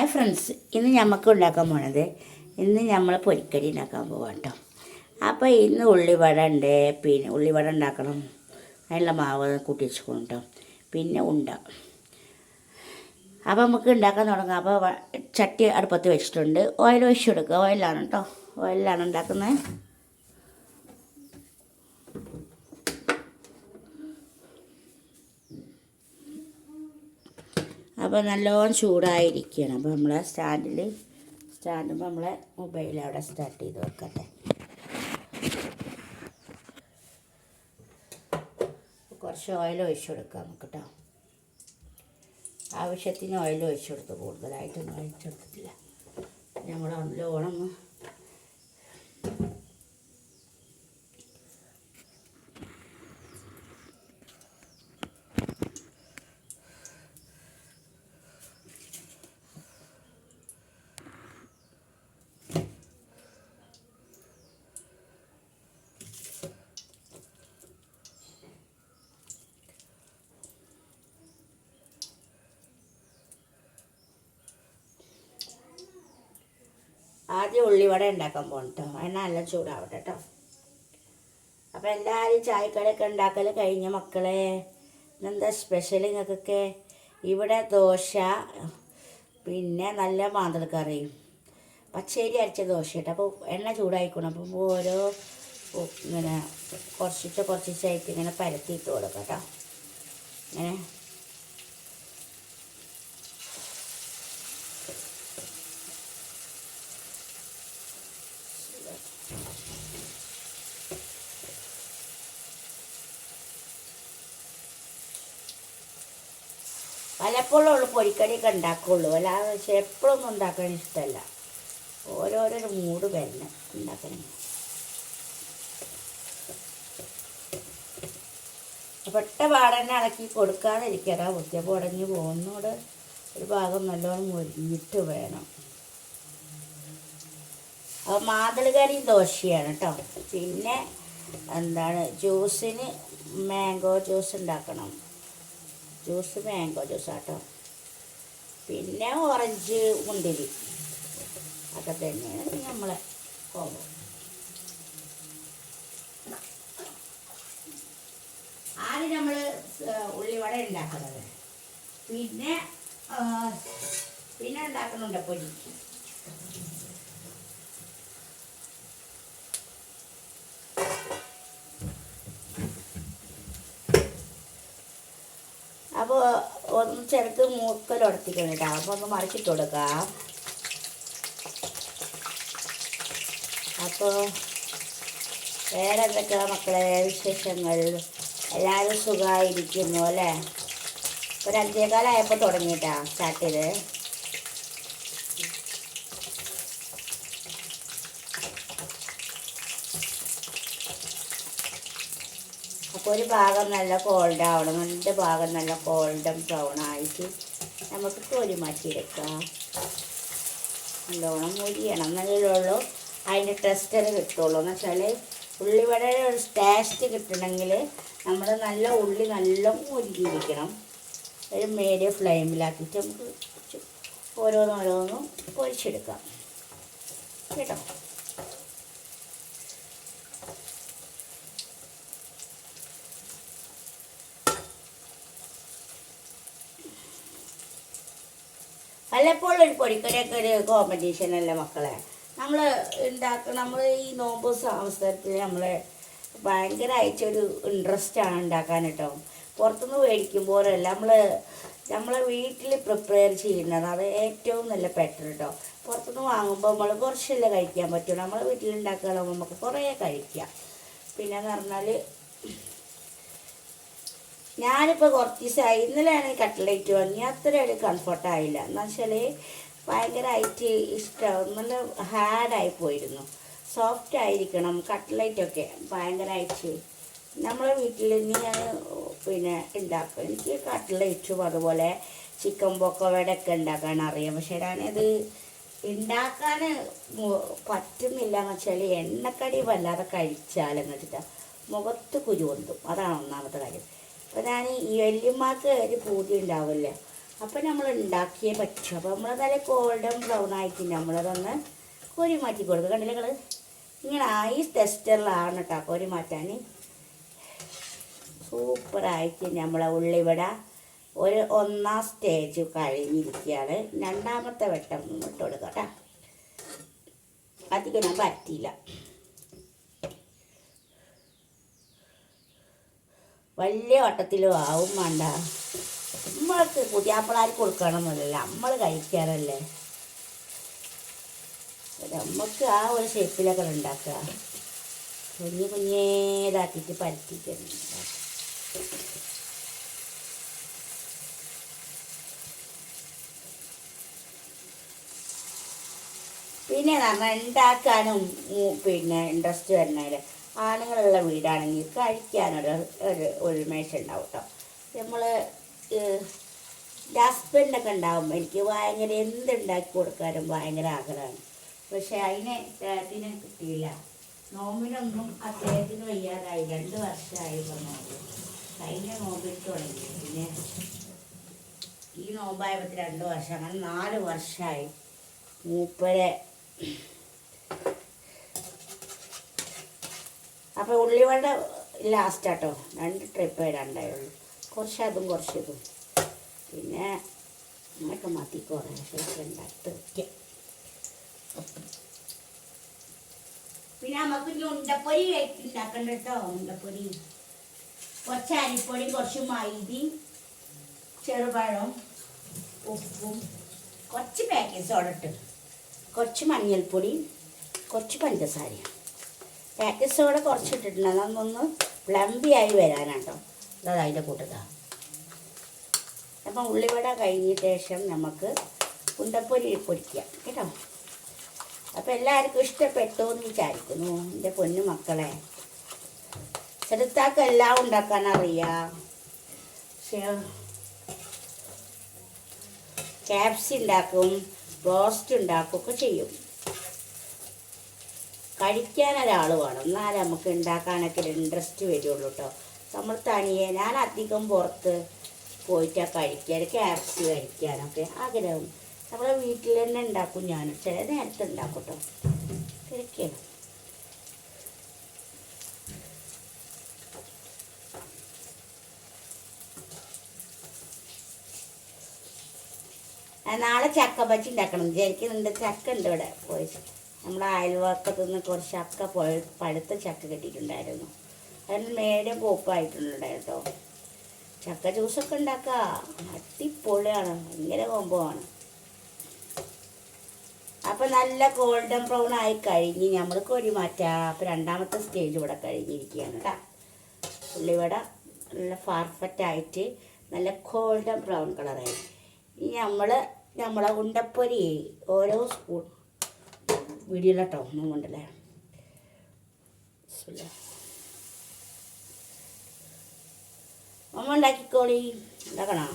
Hi friends ഇന്ന് നമുക്ക് ഉണ്ടാക്കാൻ പോണത് ഇന്ന് നമ്മൾ പൊരിക്കടി ഉണ്ടാക്കാൻ പോവാം കേട്ടോ അപ്പോൾ ഇന്ന് ഉള്ളിവട ഉണ്ട് പിന്നെ ഉള്ളിവട ഉണ്ടാക്കണം. അതിനുള്ള മാവ് കൂട്ടി കൂട്ടിവെച്ചുകൊണ്ട് കേട്ടോ പിന്നെ ഉണ്ട. അപ്പോൾ നമുക്ക് ഉണ്ടാക്കാൻ തുടങ്ങാം. അപ്പോൾ ചട്ടി അടുപ്പത്ത് വെച്ചിട്ടുണ്ട്. ഓയിൽ ഒഴിച്ചു കൊടുക്കുക ഓയിലാണ് കേട്ടോ ഓയിലാണ് ഉണ്ടാക്കുന്നത്. അപ്പോൾ നല്ലോണം ചൂടായിരിക്കണം. അപ്പോൾ നമ്മളെ സ്റ്റാൻഡിൽ സ്റ്റാൻഡുമ്പോൾ നമ്മളെ മൊബൈൽ അവിടെ സ്റ്റാർട്ട് ചെയ്ത് വെക്കട്ടെ. കുറച്ച് ഓയിൽ ഒഴിച്ചു കൊടുക്കാം നമുക്ക് കേട്ടോ ആവശ്യത്തിന് ഓയിൽ ഒഴിച്ചു കൊടുത്തു. കൂടുതലായിട്ടൊന്നും ഒഴിച്ചു കൊടുത്തിട്ടില്ല. നമ്മൾ നല്ലോണം ആദ്യം ഉള്ളിവട ഉണ്ടാക്കാൻ പോകണം കേട്ടോ എണ്ണ നല്ല ചൂടാവട്ടെ കേട്ടോ അപ്പോൾ എല്ലാവരും ചായക്കടയൊക്കെ ഉണ്ടാക്കൽ കഴിഞ്ഞ മക്കളെ ഇന്നെന്താ സ്പെഷ്യൽ നിങ്ങൾക്കൊക്കെ ഇവിടെ ദോശ പിന്നെ നല്ല മാന്തൽക്കറിയും പച്ചരി അരച്ച ദോശ കേട്ടോ അപ്പോൾ എണ്ണ ചൂടായിക്കണം അപ്പോൾ ഓരോ ഇങ്ങനെ കുറച്ചിട്ട് കുറച്ചിട്ടായിട്ട് ഇങ്ങനെ പരത്തിയിട്ട് കൊടുക്കാം കേട്ടോ ഇങ്ങനെ പലപ്പോഴും ഉള്ളു പൊരിക്കടിയൊക്കെ ഉണ്ടാക്കുള്ളൂ. അല്ലാതെ പക്ഷെ എപ്പോഴൊന്നും ഉണ്ടാക്കാൻ ഇഷ്ടമല്ല. ഓരോരോ മൂഡ് വരണം ഉണ്ടാക്കണം പെട്ട പാടന്നെ ഇളക്കി കൊടുക്കാതിരിക്കാം കുത്തിയപ്പോൾ ഉടഞ്ഞു പോകുന്നോട് ഒരു ഭാഗം നല്ലോണം മുരിഞ്ഞിട്ട് വേണം. അപ്പോൾ മാതൃകരി ദോശയാണ് കേട്ടോ പിന്നെ എന്താണ് ജ്യൂസിന് മാംഗോ ജ്യൂസ് ഉണ്ടാക്കണം. ജ്യൂസ് മാംഗോ ജ്യൂസ് ആട്ടോ പിന്നെ ഓറഞ്ച് മുന്തിരി അതൊക്കെ തന്നെയാണ് നമ്മളെ കോമ്പോ ആദ്യം നമ്മൾ ഉള്ളിവട ഉണ്ടാക്കുന്നത് പിന്നെ പിന്നെ ഉണ്ടാക്കുന്നുണ്ട് പൊടി അപ്പോൾ ഒന്ന് ചെറുക്ക് മൂക്കൽ ഉടത്തിക്കണം കേട്ടോ. അപ്പോൾ ഒന്ന് മറിച്ചിട്ട് കൊടുക്കാം. അപ്പോൾ വേറെ എന്തൊക്കെയാ മക്കളെ വിശേഷങ്ങൾ? എല്ലാവരും സുഖമായിരിക്കുന്നു അല്ലേ? ഒരു അഞ്ചേകാലായപ്പോൾ തുടങ്ങിയിട്ടാ സ്റ്റാർട്ട് ചെയ്ത്. ഒരു ഭാഗം നല്ല കോൾഡ് ആവണം രണ്ട് ഭാഗം നല്ല കോൾഡും ബ്രൗൺ ആയിട്ട് നമുക്ക് കോരി മാറ്റിയെടുക്കാം നല്ലോണം മുരിയണം എന്നാലേ ഉള്ളൂ അതിന്റെ ടെസ്റ്റർ കിട്ടുള്ളൂ. എന്ന് വെച്ചാൽ ഉള്ളിവട ഒരു ടേസ്റ്റ് കിട്ടണമെങ്കിൽ നമ്മൾ നല്ല ഉള്ളി നല്ല മുരിഞ്ഞിരിക്കണം. ഒരു മീഡിയം ഫ്ലെയിമിലാക്കിയിട്ട് നമുക്ക് ഓരോന്നോരോന്നും പൊരിച്ചെടുക്കാം. കേട്ടോ? വല്ലപ്പോഴും ഒരു പൊടിക്കടിയൊക്കെ ഒരു കോമ്പറ്റീഷൻ അല്ലേ മക്കളെ? നമ്മൾ ഉണ്ടാക്കുന്ന നമ്മൾ ഈ നോമ്പ് അവസരത്തിൽ നമ്മൾ ഭയങ്കരമായിട്ടൊരു ഇൻട്രസ്റ്റ് ആണ് ഉണ്ടാക്കാൻ കേട്ടോ പുറത്തുനിന്ന് മേടിക്കുമ്പോഴല്ല നമ്മൾ നമ്മളെ വീട്ടിൽ പ്രിപ്പയർ ചെയ്യുന്നത് അത് ഏറ്റവും നല്ല ബെറ്റർ കേട്ടോ പുറത്തുനിന്ന് വാങ്ങുമ്പോൾ നമ്മൾ കുറച്ചല്ലേ കഴിക്കാൻ പറ്റുള്ളൂ നമ്മളെ വീട്ടിലുണ്ടാക്കുകയാണെങ്കിൽ നമുക്ക് കുറേ കഴിക്കാം. പിന്നെന്ന് പറഞ്ഞാൽ ഞാനിപ്പോൾ കുറച്ച് ദിവസമായി ഇന്നലെയാണ് കട്ട്ലേറ്റ് വാങ്ങി. അത്ര ഒരു കംഫർട്ടായില്ല എന്ന് വെച്ചാൽ ഭയങ്കരമായിട്ട് ഇഷ്ടം നല്ല ഹാർഡായി പോയിരുന്നു. സോഫ്റ്റ് ആയിരിക്കണം. കട്ട്ലേറ്റൊക്കെ ഭയങ്കരമായിട്ട് നമ്മളെ വീട്ടിൽ ഇനിയാണ് പിന്നെ ഉണ്ടാക്കും എനിക്ക് കട്ട്ലേറ്റും അതുപോലെ ചിക്കൻ പൊക്കവടയൊക്കെ ഉണ്ടാക്കാൻ അറിയാം. പക്ഷേ ഞാനത് ഉണ്ടാക്കാൻ പറ്റുന്നില്ല. എന്ന് വെച്ചാൽ എണ്ണക്കടി വല്ലാതെ കഴിച്ചാലെന്ന് വെച്ചിട്ടാണ് മുഖത്ത് കുരു പൊന്തും. അതാണ് ഒന്നാമത്തെ കാര്യം. അപ്പോൾ ഞാൻ ഈ വല്യമ്മക്ക് ഒരു പൂതി ഉണ്ടാവില്ലേ. അപ്പം നമ്മൾ ഉണ്ടാക്കിയേ പറ്റും. അപ്പോൾ നമ്മൾ നല്ല ഗോൾഡൻ ബ്രൗൺ ആയിട്ട് നമ്മളതൊന്ന് കോരി മാറ്റി കൊടുക്കുക കണ്ടില്ല നിങ്ങൾ ഇങ്ങനെ ഈ ടെസ്റ്ററിലാണ് കേട്ടോ കോരി മാറ്റാൻ സൂപ്പറായിട്ട് നമ്മളെ ഉള്ളിവട. ഒരു ഒന്നാം സ്റ്റേജ് കഴിഞ്ഞിരിക്കുകയാണ്. രണ്ടാമത്തെ വട്ടം ഇട്ട് കൊടുക്കാം കേട്ടോ അധികം ഞാൻ പറ്റിയില്ല വലിയ വട്ടത്തിലും ആവും വേണ്ട. നമ്മൾക്ക് കുട്ടിയാപ്പിളാർക്ക് കൊടുക്കണമെന്നില്ല നമ്മൾ കഴിക്കാറല്ലേ. നമുക്ക് ആ ഒരു ഷേപ്പിലൊക്കെ ഉണ്ടാക്കുക. കുഞ്ഞു കുഞ്ഞേതാക്കിയിട്ട് പരത്തിക്കുന്നു പിന്നെ നമ്മൾ ഉണ്ടാക്കാനും പിന്നെ ഇൻട്രസ്റ്റ് വരുന്നതിൽ ആണുങ്ങളുള്ള വീടാണെങ്കിൽ കഴിക്കാനൊരു ഒരു ഉന്മേഷം ഉണ്ടാവും കേട്ടോ നമ്മൾ ഹസ്ബൻഡൊക്കെ ഉണ്ടാകുമ്പോൾ എനിക്ക് ഭയങ്കര എന്തുണ്ടാക്കി കൊടുക്കാനും ഭയങ്കര ആഗ്രഹമാണ്. പക്ഷെ അതിനെ അദ്ദേഹത്തിന് കിട്ടിയില്ല. നോമ്പിനൊന്നും അദ്ദേഹത്തിന് വയ്യാതായി. രണ്ട് വർഷമായി നോമ്പ്. കഴിഞ്ഞ നോമ്പിൽ തുടങ്ങി. പിന്നെ ഈ നോമ്പായപ്പോൾ രണ്ട് വർഷം അങ്ങനെ നാല് വർഷമായി. മൂപ്പരെ അപ്പോൾ ഉള്ളിവട ലാസ്റ്റ് ആട്ടോ രണ്ട് ട്രിപ്പ് ഇടാണ്ടായുള്ളൂ കുറച്ച് അതും കുറച്ച് ഇതും പിന്നെ നമുക്ക് മതി കുറേ ശേഷം ഉണ്ടാക്കി വയ്ക്കാം പിന്നെ നമുക്ക് ഇനി ഉണ്ടപ്പൊരി ഉണ്ടാക്കണ്ട കേട്ടോ ഉണ്ടപ്പൊരി. കുറച്ച് അരിപ്പൊടി കുറച്ച് മൈദയും ചെറുപഴം ഉപ്പും കുറച്ച് പാക്കറ്റ് സോഡ ഇട്ട്. കുറച്ച് മഞ്ഞൾപ്പൊടി കുറച്ച് പഞ്ചസാരയും. പാക്കറ്റ് സോഡ കുറച്ച് അതൊന്നൊന്ന് അതൊന്നൊന്ന് ആയി വരാനാട്ടോ. അതായത് അതിന്റെ കൂട്ടത്താണ് അപ്പം ഉള്ളിവട കഴിഞ്ഞ ശേഷം നമുക്ക് ഉണ്ടപ്പൊരി പൊരിക്കാം. കേട്ടോ? അപ്പം എല്ലാവർക്കും ഇഷ്ടപ്പെട്ടു എന്ന് വിചാരിക്കുന്നു. എന്റെ പൊന്നു മക്കളെ. ചെറുത്താക്ക് എല്ലാം ഉണ്ടാക്കാൻ അറിയാം. ക്യാപ്സി ഉണ്ടാക്കും റോസ്റ്റ് ഉണ്ടാക്കുകയൊക്കെ ചെയ്യും. കഴിക്കാൻ ഒരാൾ വേണം എന്നാലേ നമുക്ക് ഉണ്ടാക്കാനൊക്കെ ഒരു ഇൻട്രസ്റ്റ് വരുള്ളൂ കേട്ടോ നമ്മൾ തനിയെ ഞാൻ അധികം പുറത്ത് പോയിട്ട് കഴിക്കാൻ ക്യാപ്സി കഴിക്കാനൊക്കെ ആഗ്രഹം. നമ്മളെ വീട്ടിൽ തന്നെ ഉണ്ടാക്കും ഞാൻ ചില നേരത്തെ ഉണ്ടാക്കും കേട്ടോ കഴിക്കണം ആ, നാളെ ചക്ക ബജ്ജി ഉണ്ടാക്കണം. വിചാരിക്കുന്നുണ്ട് ചക്ക ഉണ്ട് ഇവിടെ പോയി. നമ്മുടെ അയൽവക്കത്തു നിന്ന് കുറച്ച് ചക്ക പഴുത്ത ചക്ക കിട്ടിയിട്ടുണ്ടായിരുന്നു. അതിന് നേരെ പോപ്പായിട്ടുണ്ട് കേട്ടോ ചക്ക ജ്യൂസൊക്കെ ഉണ്ടാക്കാം. അടിപൊളിയാണ്. ഭയങ്കര കോമ്പമാണ് അപ്പം നല്ല ഗോൾഡൻ ബ്രൗൺ ആയി കഴിഞ്ഞ് നമ്മൾ കോരി മാറ്റാം. അപ്പം രണ്ടാമത്തെ സ്റ്റേജ് ഇവിടെ കഴിഞ്ഞിരിക്കുകയാണ് കേട്ടോ ഉള്ളിവട നല്ല പെർഫെക്റ്റ് ആയിട്ട് നല്ല ഗോൾഡൻ ബ്രൗൺ കളറായി. ഇനി നമ്മൾ നമ്മളെ ഉണ്ടപ്പൊരി ഓരോ സ്പൂൺ വീഡിയോയിലട്ടോ ഒന്നും കൊണ്ടല്ലേ. അമ്മ ഉണ്ടാക്കിക്കോളി. ഉണ്ടാക്കണോ?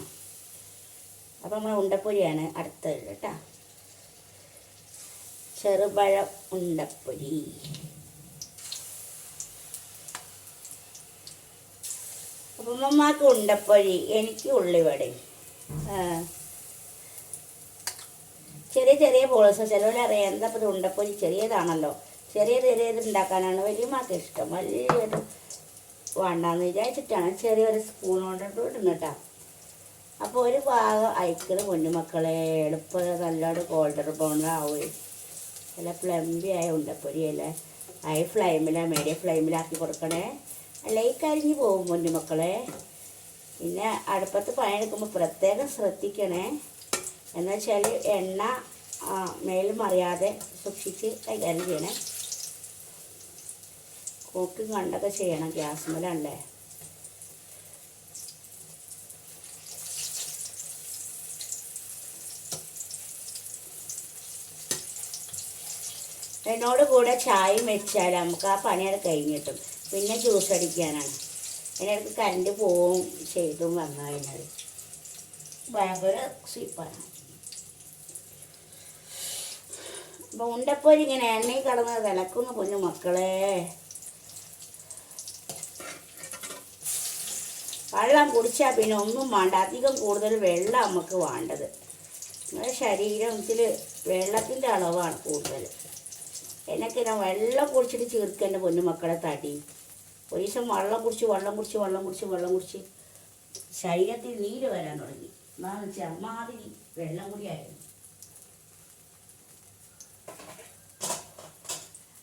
അപ്പം നമ്മൾ ഉണ്ടപ്പൊരിയാണ് അടുത്തത് കേട്ടോ. ചെറുപഴ ഉണ്ടപ്പൊരി. അപ്പം ഉണ്ടപ്പൊരി എനിക്ക് ഉള്ളിവടയും. ചെറിയ ചെറിയ പോളസ് ചിലവരറിയാം എന്താ ഇപ്പം ഇത് ചെറിയതാണല്ലോ. ചെറിയ ചെറിയത് ഉണ്ടാക്കാനാണ് വലിയ മാർക്ക് ഇഷ്ടം. വലിയൊരു വേണ്ടാന്ന് വിചാരിച്ചിട്ടാണ് ചെറിയൊരു സ്പൂൺ കൊണ്ടിട്ട് ഇടുന്നിട്ടാ അപ്പോൾ ഒരു ഭാഗം അയക്കണ കുഞ്ഞുമക്കളെ എളുപ്പം നല്ലോണം ഗോൾഡൻ ബ്രൗൺ ആവുകയും നല്ല പ്ലംബി ആയ ഉണ്ടപ്പൊരിയല്ലേ ഹൈ ഫ്ലെയിമില മീഡിയം ഫ്ലൈമിലാക്കി കൊടുക്കണേ. അല്ലെങ്കിൽ കരിഞ്ഞു പോകും കുഞ്ഞുമക്കളെ പിന്നെ അടുപ്പത്ത് പണിയെടുക്കുമ്പോൾ പ്രത്യേകം ശ്രദ്ധിക്കണേ. എന്ന് വെച്ചാൽ എണ്ണ മേലും അറിയാതെ സൂക്ഷിച്ച് കൈകാര്യം ചെയ്യണേ. കൂക്കും കണ്ടൊക്കെ ചെയ്യണം ഗ്യാസ് മേലല്ലേ? എന്നോട് കൂടെ ചായയും വെച്ചാൽ നമുക്ക് ആ പണിയുടെ കഴിഞ്ഞിട്ടും പിന്നെ ജ്യൂസ് അടിക്കാനാണ്. അതിനിടയ്ക്ക് കറണ്ട് പോവും ചെയ്തും വന്നു കഴിഞ്ഞാൽ ഭയങ്കര സ്വീപ്പാണ് അപ്പോൾ ഉണ്ടപ്പോ ഇങ്ങനെ എണ്ണയിൽ കടന്ന് തിളക്കുന്ന കൊഞ്ഞു മക്കളെ. വെള്ളം കുടിച്ചാൽ പിന്നെ ഒന്നും വേണ്ട. അധികം കൂടുതൽ വെള്ളം നമുക്ക് വേണ്ടത്. നമ്മുടെ ശരീരത്തിൽ വെള്ളത്തിന്റെ അളവാണ് കൂടുതൽ. എന്നൊക്കെ ഞാൻ വെള്ളം കുടിച്ചിട്ട് ചീർക്കേന്റെ പൊന്നു മക്കളെ തടി. ഒരു ദിവസം വെള്ളം കുടിച്ച് വെള്ളം കുടിച്ച് വെള്ളം കുടിച്ച് വെള്ളം കുടിച്ച് ശരീരത്തിൽ നീര് വരാൻ തുടങ്ങി. എന്നാന്ന് വെച്ചാൽ അമ്മാതിരി വെള്ളം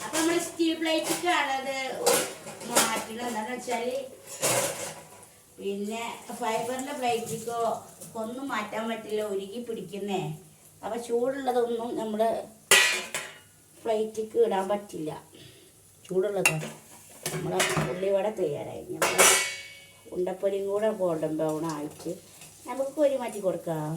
അപ്പൊ നമ്മൾ സ്റ്റീൽ പ്ലേറ്റിക്കാണത് മാറ്റണം എന്താണെന്ന് വെച്ചാൽ പിന്നെ ഫൈബറിന്റെ പ്ലേറ്റിക്കോ ഒന്നും മാറ്റാൻ പറ്റില്ല. ഒരുക്കി പിടിക്കുന്നേ. അപ്പം ചൂടുള്ളതൊന്നും നമ്മൾ പ്ലേറ്റിക്ക് ഇടാൻ പറ്റില്ല. ചൂടുള്ളതാണ് നമ്മളെ ഉള്ളിവട തയ്യാറായി. നമ്മൾ ഉണ്ടപ്പൊരിയും കൂടെ ഗോൾഡൻ ബ്രൗൺ ആയിട്ട് നമുക്ക് ഒരു മാറ്റി കൊടുക്കാം.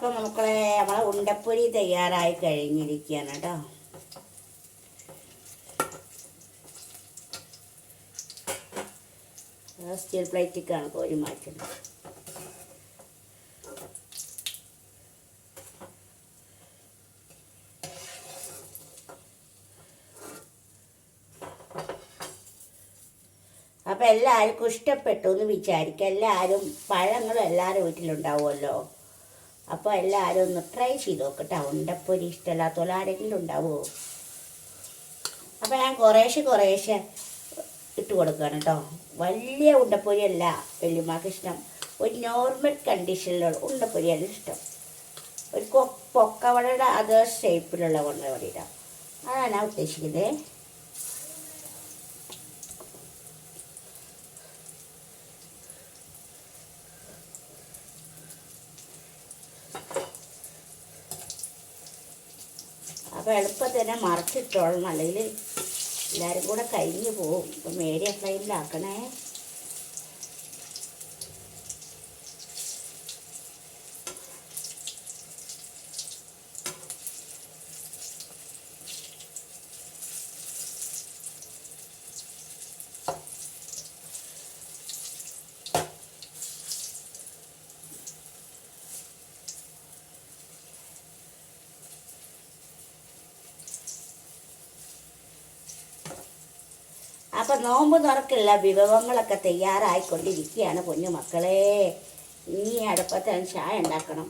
അപ്പം മക്കളെ നമ്മളെ ഉണ്ടപ്പൊരി തയ്യാറായി കഴിഞ്ഞിരിക്കുകയാണ് കേട്ടോ. സ്റ്റീൽ പ്ലേറ്റിക്കാണ് കോരി മാറ്റുന്നത്. അപ്പം എല്ലാവർക്കും ഇഷ്ടപ്പെട്ടു എന്ന് വിചാരിക്കുക എല്ലാവരും പഴങ്ങളും എല്ലാവരും വീട്ടിലുണ്ടാവുമല്ലോ. അപ്പോൾ എല്ലാവരും ഒന്ന് ട്രൈ ചെയ്ത് നോക്കട്ടെ ഉണ്ടപ്പൊരി ഇഷ്ടമില്ലാത്തവരെ ആരെങ്കിലും ഉണ്ടാവുമോ അപ്പോൾ ഞാൻ കുറേശ്ശെ കുറേശ്ശെ ഇട്ട് കൊടുക്കുകയാണ് കേട്ടോ വലിയ ഉണ്ടപ്പൊരി അല്ല ഇഷ്ടം. ഒരു നോർമൽ കണ്ടീഷനിലുള്ള ഉണ്ടപ്പൊരിയാണ് ഇഷ്ടം. ഒരു പൊക്കവടയുടെ അതേ ഷേപ്പിലുള്ള ഉണ്ടപ്പൊരിയുടെ അതാണ് ഞാൻ ഉദ്ദേശിക്കുന്നത് അപ്പോൾ എളുപ്പത്തിൽ തന്നെ മറച്ചിട്ടോളണം. അല്ലെങ്കിൽ എല്ലാവരും കൂടെ കരിഞ്ഞു പോവും ഇപ്പം മീഡിയം ഫ്ലെയിമിലാക്കണേ. അപ്പം നോമ്പ് തുറക്കുള്ള വിഭവങ്ങളൊക്കെ തയ്യാറായിക്കൊണ്ടിരിക്കുകയാണ് കുഞ്ഞു മക്കളെ. ഇനി അടുപ്പത്ത് ചായ ഉണ്ടാക്കണം.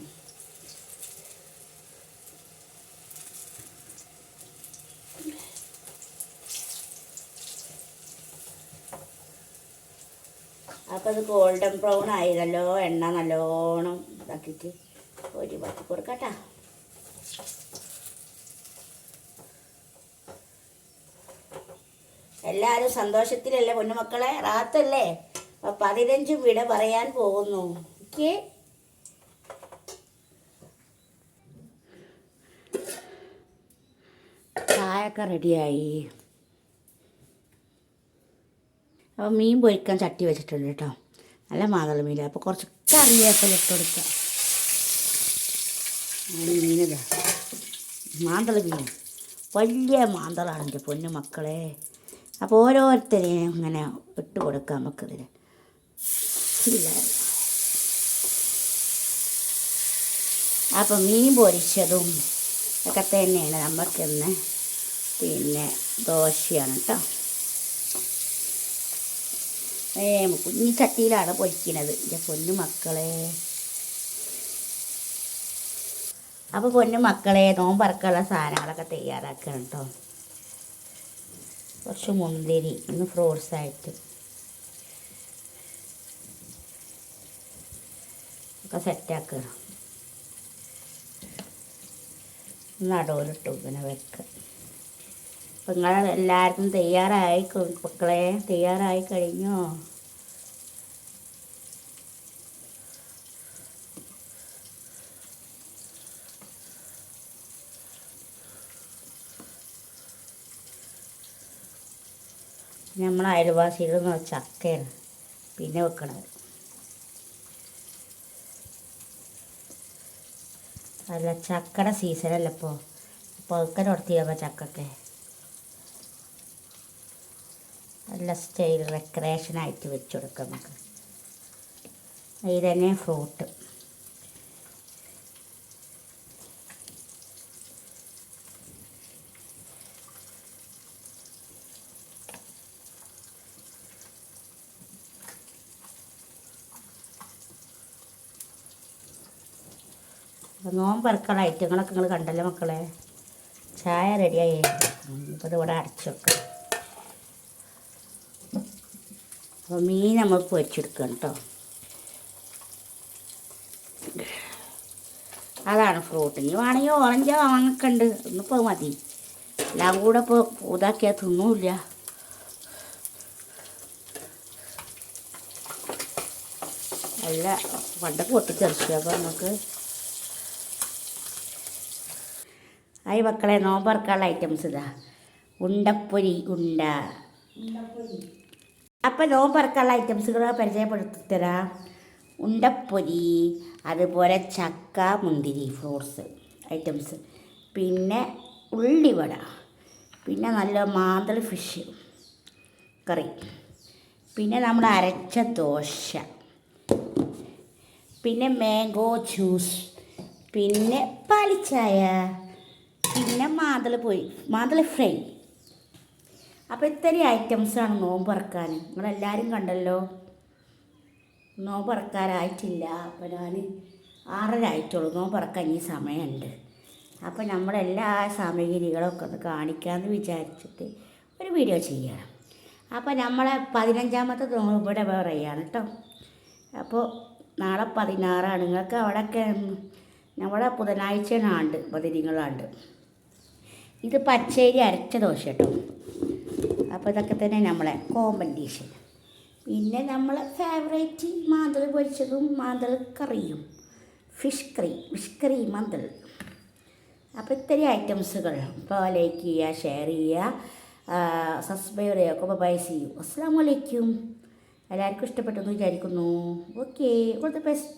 അപ്പൊ അത് ഗോൾഡൻ ബ്രൗൺ ആയതല്ലോ എണ്ണ നല്ലോണം ഇതാക്കിയിട്ട് ഒരു പറ്റി കൊടുക്കട്ടാ. എല്ലാവരും സന്തോഷത്തിലല്ലേ പൊന്നുമക്കളെ? റാത്തല്ലേ? അപ്പൊ പതിനഞ്ചും വിട പറയാൻ പോകുന്നു. ഓക്കെ? ചായയൊക്കെ റെഡിയായി. അപ്പോൾ മീൻ പൊരിക്കാൻ ചട്ടി വെച്ചിട്ടുണ്ട് കേട്ടോ. നല്ല മാതള മീൻ അപ്പോൾ കുറച്ച് കറിയൊക്കെ ഇട്ട് കൊടുക്കാം. മീനിതാ മാന്തള മീൻ. വലിയ മാന്തളാണ് എന്റെ പൊന്നു മക്കളെ അപ്പോൾ ഓരോരുത്തരെയും ഇങ്ങനെ ഇട്ട് കൊടുക്കാം നമുക്കിതിൽ അപ്പോൾ മീൻ പൊരിച്ചതും ഒക്കെ തന്നെയാണ് നമുക്കിന്ന് പിന്നെ ദോശയാണ് കേട്ടോ ഏ കുഞ്ഞി ചട്ടിയിലാണ് പൊരിക്കുന്നത് എന്റെ പൊന്നു മക്കളെ. അപ്പോൾ പൊന്നു മക്കളെ നോമ്പറക്കുള്ള സാധനങ്ങളൊക്കെ തയ്യാറാക്കണം കേട്ടോ കുറച്ച് മുന്തിരി ഒന്ന് ഫ്രൂട്ട്സ് ആയിട്ട്. ഒക്കെ സെറ്റാക്കുക നടുവിലിട്ട് ഇങ്ങനെ വെക്കുക അപ്പം നിങ്ങൾ എല്ലാവർക്കും തയ്യാറായി മക്കളെ തയ്യാറായി കഴിഞ്ഞോ? നമ്മൾ അയൽവാസിയിൽ നിന്ന് ചക്കയാണ്. പിന്നെ വെക്കണത്. അല്ല ചക്കയുടെ സീസണല്ല ഇപ്പോൾ പഴുക്കൻ ഉടത്തിയപ്പോൾ ചക്കൊക്കെ. നല്ല സ്റ്റൈൽ ഡെക്കറേഷനായിട്ട് വെച്ച് കൊടുക്കാം നമുക്ക്. ഇത് തന്നെ ഫ്രൂട്ട് അപ്പോൾ നോമ്പറക്കുള്ള ഐറ്റങ്ങളൊക്കെ നിങ്ങൾ കണ്ടല്ലോ മക്കളെ? ചായ റെഡിയായി. ഇപ്പോൾ ഇതിവിടെ അടച്ചു വെക്കാം അപ്പോൾ മീൻ നമ്മൾ പൊരിച്ചെടുക്കണം കേട്ടോ അതാണ് ഫ്രൂട്ട്. ഇനി വേണമെങ്കിൽ ഓറഞ്ച് വാങ്ങിക്കണ്ട് ഇന്നിപ്പോൾ മതി. എല്ലാം കൂടെ ഇപ്പോൾ ഇതാക്കിയാൽ തിന്നൂല്ല. അല്ല പണ്ടൊക്കെ പൊട്ടിത്തെറിച്ചു അപ്പോൾ നമുക്ക് ആയി മക്കളെ നോമ്പറക്കാനുള്ള ഐറ്റംസ് ഇതാ. ഉണ്ടപ്പൊരി ഉണ്ട അപ്പം നോമ്പറക്കാനുള്ള ഐറ്റംസുകൾ പരിചയപ്പെടുത്തി തരാം ഉണ്ടപ്പൊരി അതുപോലെ ചക്ക മുന്തിരി ഫ്രൂട്ട്സ് ഐറ്റംസ് പിന്നെ ഉള്ളിവട. പിന്നെ നല്ല മാന്തൾ ഫിഷ് കറി. പിന്നെ നമ്മൾ അരച്ച ദോശ. പിന്നെ മാംഗോ ജ്യൂസ് പിന്നെ പാലിച്ചായ. പിന്നെ മാതൽ പോയി. മാതൽ ഫ്രൈ. അപ്പോൾ ഇത്രയും ഐറ്റംസാണ് നോമ്പ് ഇറക്കാൻ നിങ്ങളെല്ലാവരും കണ്ടല്ലോ? നോമ്പ് ഇറക്കാറായിട്ടില്ല അപ്പോൾ ഞാൻ ആറര ആയിട്ടുള്ളൂ. നോമ്പ് ഇറക്കാൻ ഇനി സമയമുണ്ട്. അപ്പോൾ നമ്മളെല്ലാ സാമഗ്രികളൊക്കെ ഒന്ന് കാണിക്കാമെന്ന് വിചാരിച്ചിട്ട് ഒരു വീഡിയോ ചെയ്യണം. അപ്പോൾ നമ്മളെ പതിനഞ്ചാമത്തെ നോമ്പ് ഇവിടെ വേറെയാണ് കേട്ടോ അപ്പോൾ നാളെ പതിനാറാണ്. നിങ്ങൾക്ക് അവിടെയൊക്കെ നമ്മുടെ ആണ്ട് ബദിരിങ്ങളാണ്ട് ഇത് പച്ചരി അരച്ച ദോശ കേട്ടോ. അപ്പോൾ ഇതൊക്കെ തന്നെ നമ്മളെ കോമ്പറ്റീഷൻ പിന്നെ നമ്മളെ ഫേവറേറ്റ് മാന്തൾ പൊരിച്ചതും മാന്തൾ കറിയും. ഫിഷ് കറി ഫിഷ് കറി മാന്തൾ അപ്പോൾ ഇത്രയും ഐറ്റംസുകൾ ഇപ്പോൾ ലൈക്ക് ചെയ്യുക ഷെയർ ചെയ്യുക. സബ്സ്ക്രൈബ് ചെയ്യുക ഒക്കെ ബൈ ചെയ്യൂ. അസ്സാം വലൈക്കും എല്ലാവർക്കും ഇഷ്ടപ്പെട്ടെന്ന് വിചാരിക്കുന്നു. Okay all the best